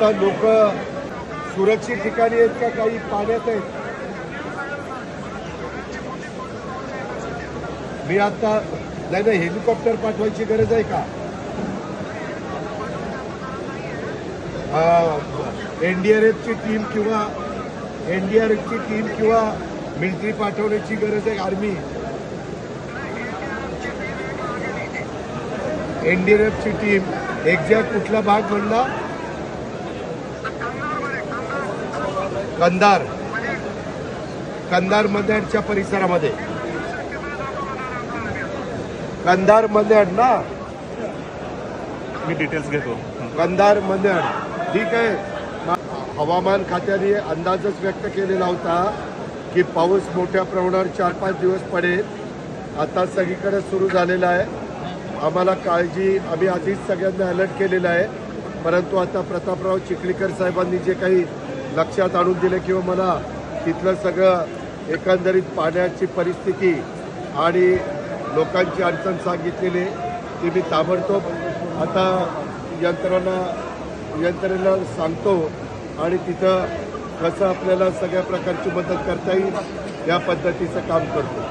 आता लोक सुरक्षित ठिकाणी आहेत का काही पाण्यात आहेत? मी आता नाही नाही हेलिकॉप्टर पाठवायची गरज आहे का? एनडीआरएफची टीम किंवा एनडीआरएफची टीम किंवा मिलिटरी पाठवण्याची गरज आहे आर्मी. एनडीआरएफची टीम एक्झॅक्ट कुठला भाग म्हणला कंधार कंधार मध्यडच्या परिसरामध्ये. कंधार मध्यड ना? मी डिटेल्स घेतो. कंधार मध्यड ठीक आहे. हवामान खात्याने अंदाजच व्यक्त केलेला होता की पाऊस मोठ्या प्रमाणावर चार पाच दिवस पडेल. आता सगळीकडे सुरू झालेला आहे. आम्हाला काळजी आम्ही आधीच सगळ्यांना अलर्ट केलेला आहे. परंतु आता प्रतापराव चिखलीकर साहेबांनी जे काही लक्षात आणून दिले किंवा हो मला तिथलं सगळं एकंदरीत पाण्याची परिस्थिती आणि लोकांची अडचण सांगितलेली ती मी ताबडतोब आता यंत्रणा यंत्रणेला सांगतो आणि तिथं कसं आपल्याला सगळ्या प्रकारची मदत करता येईल या पद्धतीचं काम करतो.